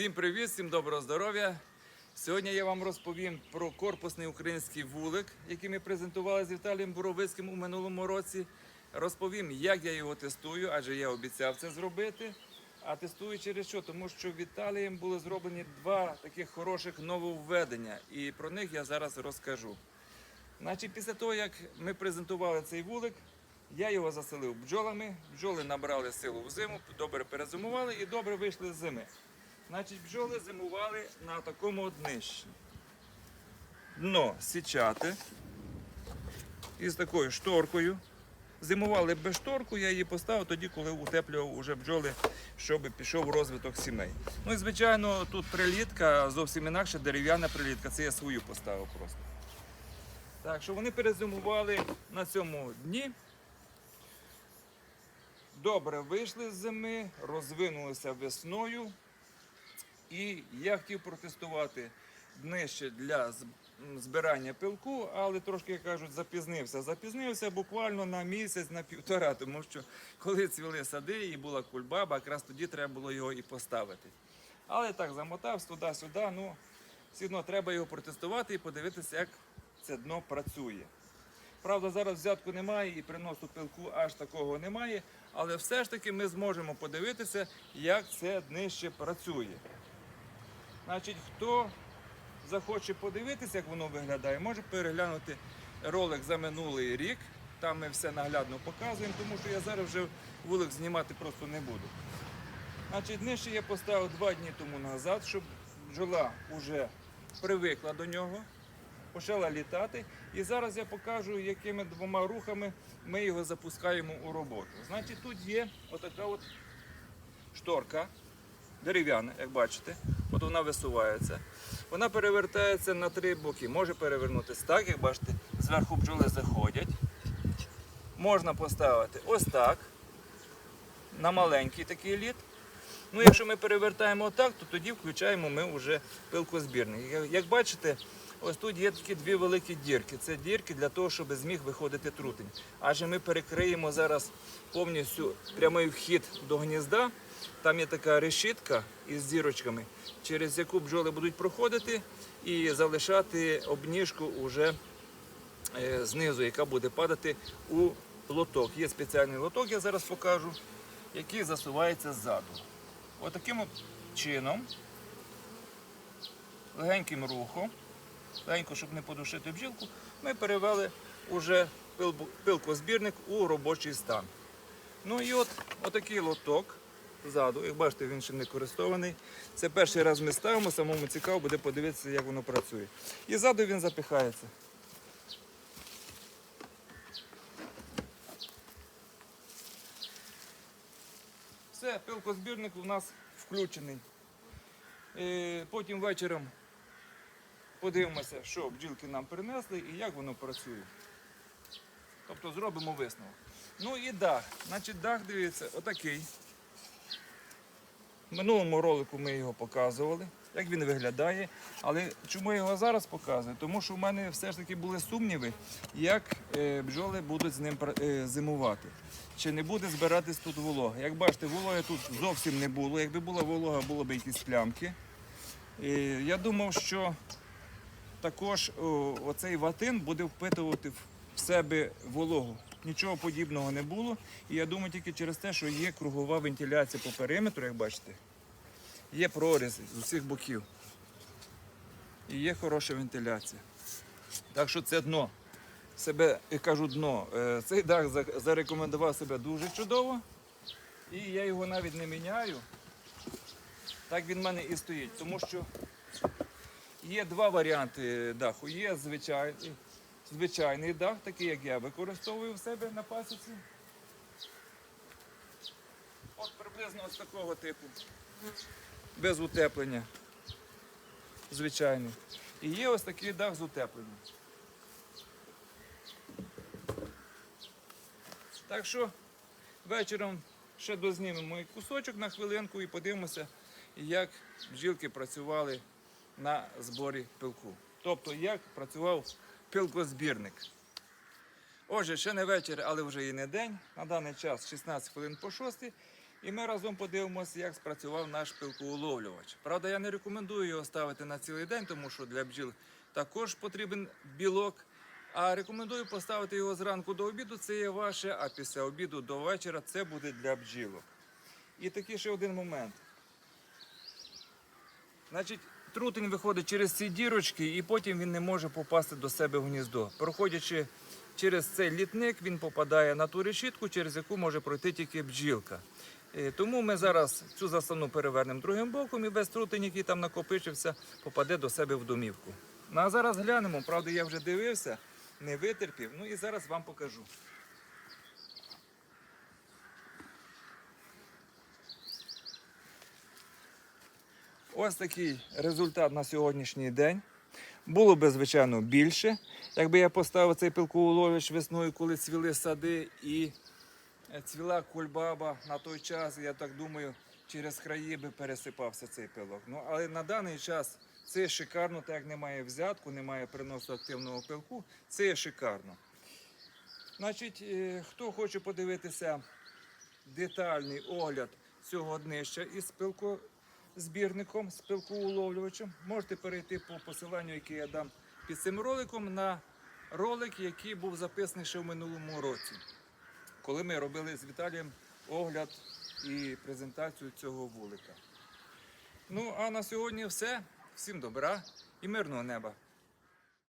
Всім привіт, всім доброго здоров'я. Сьогодні я вам розповім про корпусний український вулик, який ми презентували з Віталієм Боровицьким у минулому році. Розповім, як я його тестую, адже я обіцяв це зробити. А тестую через що? Тому що Віталієм були зроблені два таких хороших нововведення, і про них я зараз розкажу. Значить, після того, як ми презентували цей вулик, я його заселив бджолами. Бджоли набрали силу в зиму, добре перезимували і добре вийшли з зими. Значить, бджоли зимували на такому днищі. Дно січати із такою шторкою. Зимували без шторку, я її поставив тоді, коли утеплював уже бджоли, щоб пішов розвиток сімей. Ну і звичайно, тут прилітка зовсім інакша дерев'яна прилітка. Це я свою поставив просто. Так, що вони перезимували на цьому дні. Добре вийшли з зими, розвинулися весною. І я хотів протестувати днище для збирання пилку, але трошки, як кажуть, запізнився. Запізнився буквально на місяць, на півтора, тому що коли цвіли сади і була кульбаба, якраз тоді треба було його і поставити. Але так замотався туди-сюди. Ну, все одно треба його протестувати і подивитися, як це дно працює. Правда, зараз взятку немає і приносу пилку аж такого немає, але все ж таки ми зможемо подивитися, як це днище працює. Значить, хто захоче подивитися, як воно виглядає, може переглянути ролик за минулий рік. Там ми все наглядно показуємо, тому що я зараз вже вулик знімати просто не буду. Значить, днище я поставив два дні тому назад, щоб бджола вже привикла до нього, почала літати. І зараз я покажу, якими двома рухами ми його запускаємо у роботу. Значить, тут є отака от шторка дерев'яна, як бачите. От вона висувається. Вона перевертається на три боки. Може перевернутися так, як бачите, зверху бджоли заходять. Можна поставити ось так, на маленький такий лід. Ну, якщо ми перевертаємо отак, то тоді включаємо ми вже пилкозбірник. Як- бачите, ось тут є такі дві великі дірки. Це дірки для того, щоб зміг виходити трутень. Адже ми перекриємо зараз повністю прямий вхід до гнізда. Там є така решітка із дірочками, через яку бджоли будуть проходити і залишати обніжку уже е, знизу, яка буде падати у лоток. Є спеціальний лоток, я зараз покажу, який засувається ззаду. Отаким от чином, легеньким рухом, легенько, щоб не подушити бджілку, ми перевели уже пилкозбірник у робочий стан. Ну і от отакий лоток ззаду, як бачите, він ще не користований. Це перший раз ми ставимо, самому цікаво буде подивитися, як воно працює. І ззаду він запихається. Все, пилкозбірник у нас включений. Е, Потім вечором подивимося, що бджілки нам принесли і як воно працює. Тобто зробимо висновок. Ну і дах. Значить, дах, дивіться, отакий. В минулому ролику ми його показували, як він виглядає. Але чому я його зараз показую? Тому що в мене все ж таки були сумніви, як е, бджоли будуть з ним е, зимувати. Чи не буде збиратись тут волога. Як бачите, вологи тут зовсім не було. Якби була волога, було б якісь плямки. Е, я думав, що також о, оцей ватин буде впитувати в себе вологу. Нічого подібного не було. І я думаю тільки через те, що є кругова вентиляція по периметру, як бачите. Є прорізи з усіх боків. І є хороша вентиляція. Так що це дно. Себе, я кажу, дно. Е, Цей дах зарекомендував себе дуже чудово. І я його навіть не міняю. Так він в мене і стоїть. Тому що Є два варіанти даху. Є звичайний, звичайний дах, такий, як я використовую в себе на пасіці. От приблизно ось такого типу. Без утеплення. Звичайний. І є ось такий дах з утепленням. Так що вечором ще дознімемо кусочок на хвилинку і подивимося, як бджілки працювали на зборі пилку. Тобто, як працював пилкозбірник. Отже, ще не вечір, але вже і не день. На даний час 16 хвилин по 6. І ми разом подивимося, як спрацював наш пилкоуловлювач. Правда, я не рекомендую його ставити на цілий день, тому що для бджіл також потрібен білок. А рекомендую поставити його зранку до обіду, це є ваше, а після обіду до вечора це буде для бджілок. І такий ще один момент. Значить, трутень виходить через ці дірочки, і потім він не може попасти до себе в гніздо. Проходячи через цей літник, він попадає на ту решітку, через яку може пройти тільки бджілка. Е, Тому ми зараз цю заставну перевернемо другим боком, і весь трутень, який там накопичився, попаде до себе в домівку. Ну а зараз глянемо. Правда, я вже дивився, не витерпів. Ну і зараз вам покажу. Ось такий результат на сьогоднішній день. Було би, звичайно, більше, якби я поставив цей пилковолович весною, коли цвіли сади і е, цвіла кульбаба на той час, я так думаю, через краї би пересипався цей пилок. Ну, але на даний час це шикарно, так як немає взятку, немає приносу активного пилку, це є шикарно. Значить, е, хто хоче подивитися детальний огляд цього днища із пилкозбірником, з пилкоуловлювачем, можете перейти по посиланню, яке я дам під цим роликом, на ролик, який був записаний ще в минулому році, коли ми робили з Віталієм огляд і презентацію цього вулика. Ну, а на сьогодні все. Всім добра і мирного неба.